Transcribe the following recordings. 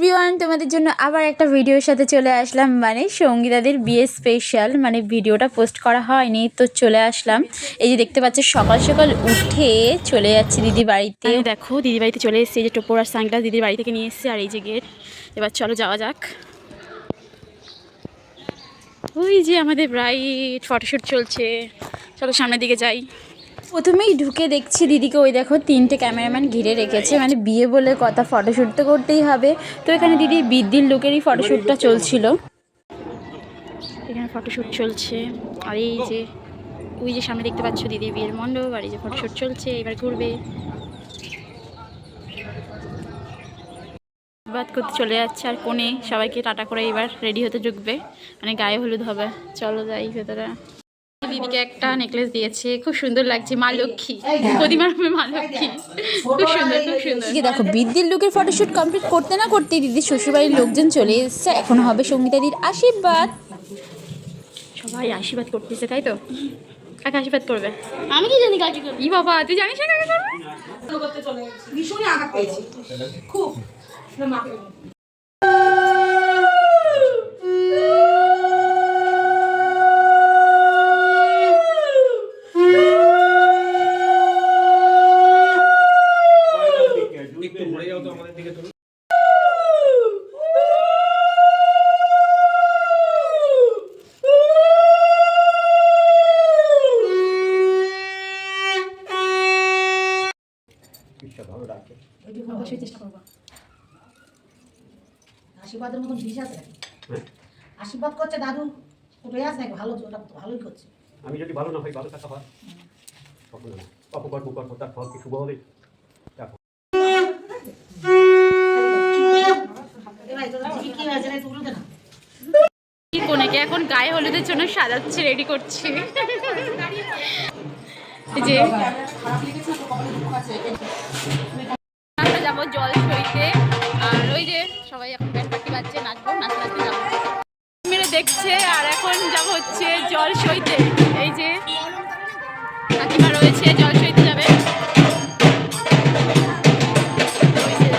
Everyone তোমাদের জন্য আবার একটা ভিডিওর সাথে চলে আসলাম। মানে সঙ্গীতাদের বিয়ে স্পেশাল মানে ভিডিওটা পোস্ট করা হয়নি, তো চলে আসলাম। এই যে দেখতে পাচ্ছ, সকাল সকাল উঠে চলে যাচ্ছে দিদি বাড়িতে। দেখো দিদি বাড়িতে চলে এসেছে, এই যে টোপর আর সানগ্লাস দিদির বাড়ি থেকে নিয়ে এসেছে, আর এই যে গেট। এবার চলো যাওয়া যাক। ওই যে আমাদের ব্রাইট ফটোশ্যুট চলছে। চলো সামনের দিকে যাই। প্রথমেই ঢুকে দেখছি দিদিকে, ওই দেখো তিনটে ক্যামেরাম্যান ঘিরে রেখেছে মানে বিয়ে বলে কথা ফটোশ্যুট তো করতেই হবে। তো এখানে দিদির বৃদ্ধির লোকেরই ফটোশ্যুটটা চলছিল। এখানে ফটোশ্যুট চলছে। আর এই যে, ওই যে সামনে দেখতে পাচ্ছ দিদির বিয়ের মণ্ডপ, আর এই যে ফটোশ্যুট চলছে, এবার ঘুরবে। বাদ করতে চলে যাচ্ছে আর কোণে। সবাইকে টাটা করে এবার রেডি হতে ঢুকবে। মানে গায়ে হলুদ হবে। চলো যাই ভেতরে। দিদিকে একটা নেকলেস দিয়েছে। খুব সুন্দর লাগছে মা লক্ষ্মী। প্রতিমার মা লক্ষ্মী। খুব সুন্দর খুব সুন্দর। দেখো বৃদ্ধির লোকের ফটোশ্যুট কমপ্লিট করতে না করতেই দিদির শ্বশুরবাড়ির লোকজন চলে এসছে। এখন হবে সঙ্গীতাদির আশীর্বাদ। সবাই আশীর্বাদ করতেছে তাই তো? কাকে আশীর্বাদ করবে? আমি কি জানি কাকে করবে? ই বাবা তুই জানিস না কাকে করবে? ভীষণই আঘাত পেয়েছি। খুব। আশীর্বাদের মতন জিনিস আছে? আশীর্বাদ করছে দাদু ওটাই আছে? নাকি ভালো ওটা ভালোই করছে। আমি যদি ভালো না হই ভালো থাকা হয়। তখন না। অপকর্ম কর্ম তার ফল কি শুভ হবে? কোনেকে এখন গায়ে হলুদের জন্য সাজাচ্ছে রেডি করছে। যে দেখছে আর এখন যাব হচ্ছে জল সইতে এই যে কাকিমা রয়েছে জল সইতে যাবে ওই যে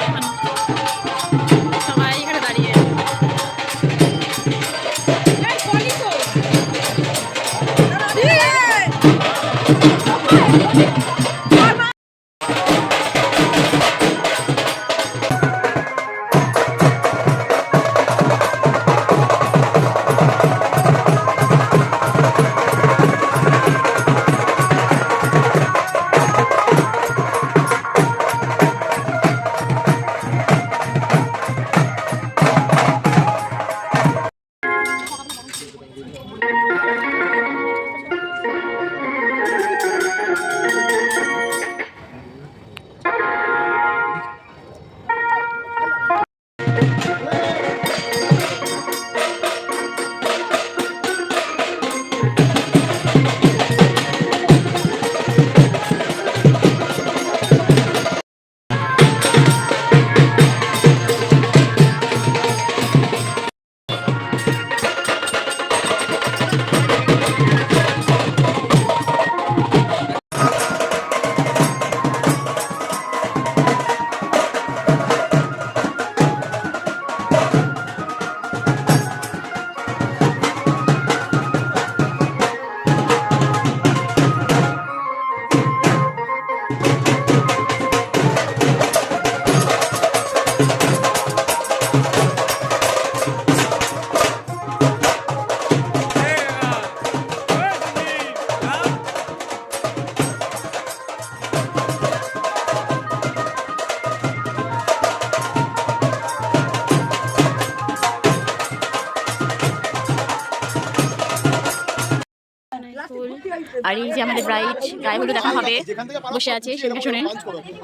আর এই যে আমাদের ব্রাইট গায়ে দেখা হবে। বসে আছে সিংহাসনে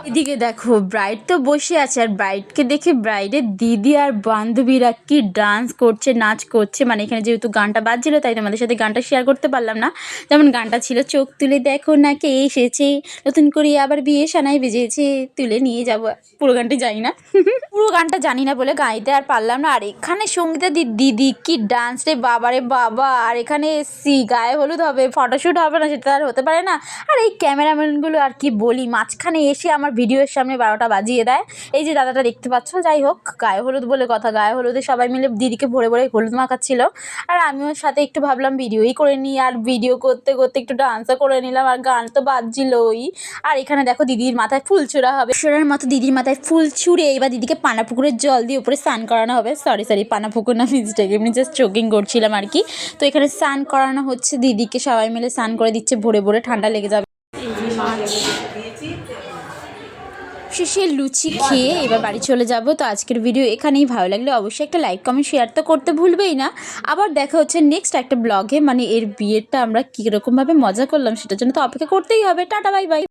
এদিকে দেখো ব্রাইড তো বসে আছে, আর ব্রাইডকে দেখে ব্রাইডের দিদি আর বান্ধবীরা কি ডান্স করছে, নাচ করছে। মানে এখানে যেহেতু গানটা বাজছিল, তাই তোমাদের সাথে গানটা শেয়ার করতে পারলাম না। যেমন গানটা ছিল, চোখ তুলে দেখো না কে এসেছে, নতুন করে আবার বিয়ে সানাই বেজেছে, তুলে নিয়ে যাব। পুরো গানটা জানি না। পুরো গানটা জানি না বলে গাইতে আর পারলাম না। আর এখানে সঙ্গীতা দিদি কি ডান্স রে বাবা রে বাবা। আর এখানে এসছি, গায়ে হলুদ হবে ফটোশ্যুট হবে না সেটা আর হতে পারে না। আর এই ক্যামেরাম্যানগুলো আর কি বলি, মাঝখানে এসে আমার ভিডিওর সামনে বারোটা বাজিয়ে দেয়। এই যে দাদাটা দেখতে পাচ্ছ, যাই হোক, গায়ে হলুদ বলে কথা, গায়ে হলুদে সবাই মিলে দিদিকে ভরে ভরে হলুদ মাখাচ্ছিল। আর আমি ওর সাথে একটু ভাবলাম ভিডিওই করে নিই, আর ভিডিও করতে করতে একটু ডান্সও করে নিলাম, আর গান তো বাজছিলই। আর এখানে দেখো দিদির মাথায় ফুল ছুড়া হবে। ঈশ্বরের মতো দিদির মাথায় ফুল ছুঁড়ে এবার দিদিকে পানা পুকুরের জল দিয়ে উপরে স্নান করানো হবে। সরি সরি পানা পুকুর না মিস্টেক এমনি জাস্ট চোকিং করছিলাম আর কি। তো এখানে স্নান করানো হচ্ছে দিদিকে, সবাই মিলে স্নান করে দিচ্ছে, ভরে ভরে ঠান্ডা লেগে যাবে। শেষে লুচি খেয়ে এবার বাড়ি চলে যাব। তো আজকের ভিডিও এখানেই। ভালো লাগলে অবশ্যই একটা লাইক কমেন্ট শেয়ার তো করতে ভুলবেই না। আবার দেখা হচ্ছে নেক্সট একটা ব্লগে মানে এর বিয়েটা আমরা কীরকমভাবে মজা করলাম সেটার জন্য তো অপেক্ষা করতেই হবে। Tata bye bye